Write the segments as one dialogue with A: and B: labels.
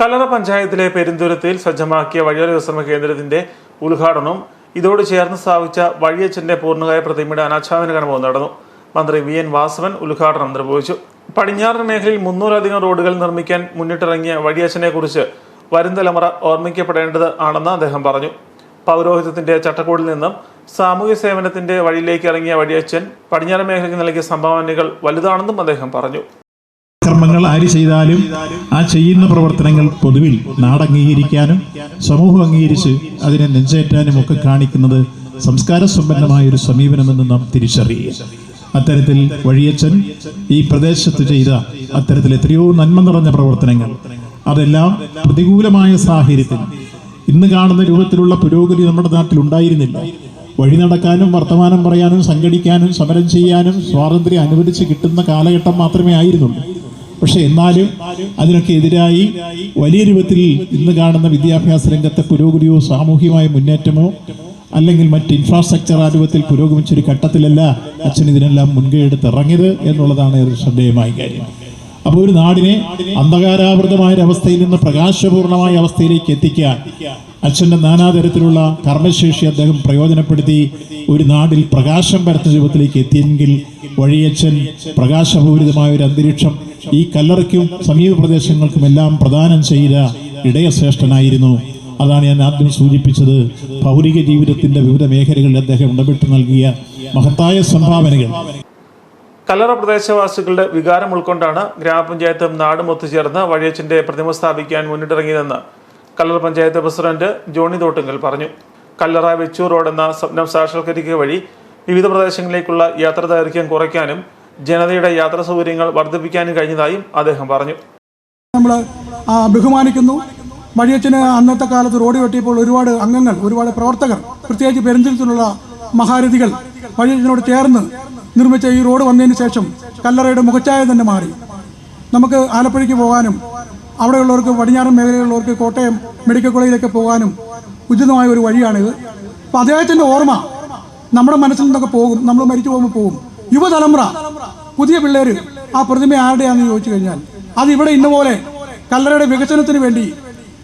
A: കല്ലറ പഞ്ചായത്തിലെ പെരുന്തുരത്തിൽ സജ്ജമാക്കിയ വഴിയോര വിശ്രമ കേന്ദ്രത്തിന്റെ ഉദ്ഘാടനവും ഇതോട് ചേർന്ന് സ്ഥാപിച്ച വഴിയച്ചന്റെ പൂർണകായ പ്രതിമയുടെ അനാച്ഛാദന കർമ്മവും നടന്നു. മന്ത്രി വി എൻ വാസവൻ ഉദ്ഘാടനം നിർവഹിച്ചു. പടിഞ്ഞാറൻ മേഖലയിൽ മുന്നൂറിലധികം റോഡുകൾ നിർമ്മിക്കാൻ മുന്നിട്ടിറങ്ങിയ വഴിയച്ചനെ കുറിച്ച് വരും തലമുറ ഓർമ്മിക്കപ്പെടേണ്ടത് ആണെന്ന് അദ്ദേഹം പറഞ്ഞു. പൗരോഹിത്യത്തിന്റെ ചട്ടക്കൂടിൽ നിന്നും സാമൂഹ്യ സേവനത്തിന്റെ വഴിയിലേക്ക് ഇറങ്ങിയ വഴിയച്ചൻ പടിഞ്ഞാറൻ മേഖലയ്ക്ക് നൽകിയ സംഭാവനകൾ വലുതാണെന്നും അദ്ദേഹം പറഞ്ഞു.
B: കർമ്മങ്ങൾ ആര് ചെയ്താലും ആ ചെയ്യുന്ന പ്രവർത്തനങ്ങൾ പൊതുവിൽ നാടംഗീകരിക്കാനും സമൂഹം അംഗീകരിച്ച് അതിനെ നെഞ്ചേറ്റാനും ഒക്കെ കാണിക്കുന്നത് സംസ്കാര സമ്പന്നമായ ഒരു സമീപനമെന്ന് നാം തിരിച്ചറിയുക. അത്തരത്തിൽ വഴിയച്ചൻ ഈ പ്രദേശത്ത് ചെയ്ത അത്തരത്തിൽ എത്രയോ നന്മ നിറഞ്ഞ പ്രവർത്തനങ്ങൾ. അതെല്ലാം പ്രതികൂലമായ സാഹചര്യത്തിൽ. ഇന്ന് കാണുന്ന രൂപത്തിലുള്ള പുരോഗതി നമ്മുടെ നാട്ടിൽ ഉണ്ടായിരുന്നില്ല. വഴി നടക്കാനും വർത്തമാനം പറയാനും സംഘടിക്കാനും സമരം ചെയ്യാനും സ്വാതന്ത്ര്യം അനുവദിച്ച് കിട്ടുന്ന കാലഘട്ടം മാത്രമേ ആയിരുന്നുള്ളൂ. പക്ഷെ എന്നാലും അതിനൊക്കെ എതിരായി വലിയ രൂപത്തിൽ ഇന്ന് കാണുന്ന വിദ്യാഭ്യാസ രംഗത്തെ പുരോഗതിയോ സാമൂഹികമായ മുന്നേറ്റമോ അല്ലെങ്കിൽ മറ്റ് ഇൻഫ്രാസ്ട്രക്ചർ രൂപത്തിൽ പുരോഗമിച്ചൊരു ഘട്ടത്തിലല്ല അച്ഛൻ ഇതിനെല്ലാം മുൻകൈ എടുത്ത് ഇറങ്ങിയത് എന്നുള്ളതാണ് ശ്രദ്ധേയമായ കാര്യം. അപ്പോൾ ഒരു നാടിനെ അന്ധകാരാവൃതമായ അവസ്ഥയിൽ നിന്ന് പ്രകാശപൂർണമായ അവസ്ഥയിലേക്ക് എത്തിക്കാൻ അച്ഛന്റെ നാനാതരത്തിലുള്ള കർമ്മശേഷി അദ്ദേഹം പ്രയോജനപ്പെടുത്തി ഒരു നാടിൽ പ്രകാശം പരത്തുന്ന രൂപത്തിലേക്ക് എത്തിയെങ്കിൽ വഴിയച്ഛൻ പ്രകാശപൂരിതമായ ഒരു അന്തരീക്ഷം ഈ കല്ലറയ്ക്കും സമീപ പ്രദേശങ്ങൾക്കുമെല്ലാം പ്രദാനം ചെയ്ത ഇടയശ്രേഷ്ഠനായിരുന്നു. അതാണ് ഞാൻ ആദ്യം സൂചിപ്പിച്ചത്. ഭൗതിക ജീവിതത്തിന്റെ വിവിധ മേഖലകളിൽ അദ്ദേഹം ഇടപെട്ട് നൽകിയ മഹത്തായ സംഭാവനകൾ.
A: കല്ലറ പ്രദേശവാസികളുടെ വികാരം ഉൾക്കൊണ്ടാണ് ഗ്രാമപഞ്ചായത്തും നാടും ഒത്തുചേർന്ന് വഴിയച്ചന്റെ പ്രതിമ സ്ഥാപിക്കാൻ മുന്നിട്ടിറങ്ങിയതെന്ന് കല്ലറ പഞ്ചായത്ത് പ്രസിഡന്റ് ജോണി തോട്ടുങ്കൽ പറഞ്ഞു. കല്ലറ വെച്ചൂർ റോഡ് എന്ന സ്വപ്നം സാക്ഷാത്കരിക്കുക വഴി വിവിധ പ്രദേശങ്ങളിലേക്കുള്ള യാത്ര ദൈർഘ്യം കുറയ്ക്കാനും ജനതയുടെ യാത്രാ സൗകര്യങ്ങൾ വർദ്ധിപ്പിക്കാനും കഴിഞ്ഞതായും അദ്ദേഹം പറഞ്ഞു.
C: നമ്മൾ ബഹുമാനിക്കുന്നു. വഴിയച്ചന് അന്നത്തെ കാലത്ത് റോഡ് വെട്ടിയപ്പോൾ ഒരുപാട് അംഗങ്ങൾ ഒരുപാട് പ്രവർത്തകർ പ്രത്യേകിച്ച് പെരുന്തലത്തിലുള്ള മഹാരഥികൾ വഴിയച്ചനോട് ചേർന്ന് നിർമ്മിച്ച ഈ റോഡ് വന്നതിന് ശേഷം കല്ലറയുടെ മുഖച്ചായ തന്നെ മാറി. നമുക്ക് ആലപ്പുഴയ്ക്ക് പോകാനും അവിടെയുള്ളവർക്ക് പടിഞ്ഞാറൻ മേഖലയിലുള്ളവർക്ക് കോട്ടയം മെഡിക്കൽ കോളേജിലേക്ക് പോകാനും ഉചിതമായ ഒരു വഴിയാണിത്. അപ്പോൾ അദ്ദേഹത്തിന്റെ ഓർമ്മ നമ്മുടെ മനസ്സിൽ നിന്നൊക്കെ പോകും നമ്മൾ മരിച്ചു പോകുമ്പോൾ പോകും. യുവതലമുറ പുതിയ പിള്ളേർ ആ പ്രതിമ ആരുടെയാണെന്ന് ചോദിച്ചു കഴിഞ്ഞാൽ അത് ഇവിടെ ഇന്നപോലെ കല്ലറയുടെ വികസനത്തിന് വേണ്ടി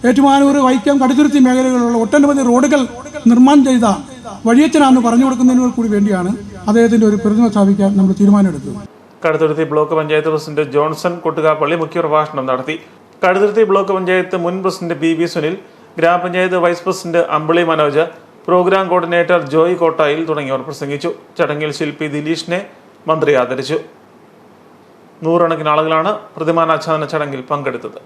C: ഏറ്റുമാനൂർ വൈക്കം കടുത്തുരുത്തി മേഖലകളിലുള്ള ഒട്ടനവധി റോഡുകൾ നിർമ്മാണം ചെയ്ത വഴിയച്ചനാന്ന് പറഞ്ഞു കൊടുക്കുന്നതിന് കൂടി വേണ്ടിയാണ് അദ്ദേഹത്തിന്റെ ഒരു പ്രതിമ സ്ഥാപിക്കാൻ നമ്മൾ തീരുമാനമെടുത്തത്.
A: Kaduthuruthy block panchayat president Johnson Kottukappally മുഖ്യപ്രഭാഷണം നടത്തി. കടുത്തുരുത്തി ബ്ലോക്ക് പഞ്ചായത്ത് മുൻ പ്രസിഡന്റ് ബി വി സുനിൽ ഗ്രാമപഞ്ചായത്ത് vice president Ambili Manoj programme coordinator Joy Kottayil തുടങ്ങിയവർ പ്രസംഗിച്ചു. ചടങ്ങിൽ ശില്പി ദിലീഷിനെ മന്ത്രി ആദരിച്ചു. നൂറുകണക്കിന് ആളുകളാണ് പ്രതിമാനാച്ഛാദന ചടങ്ങിൽ പങ്കെടുത്തത്.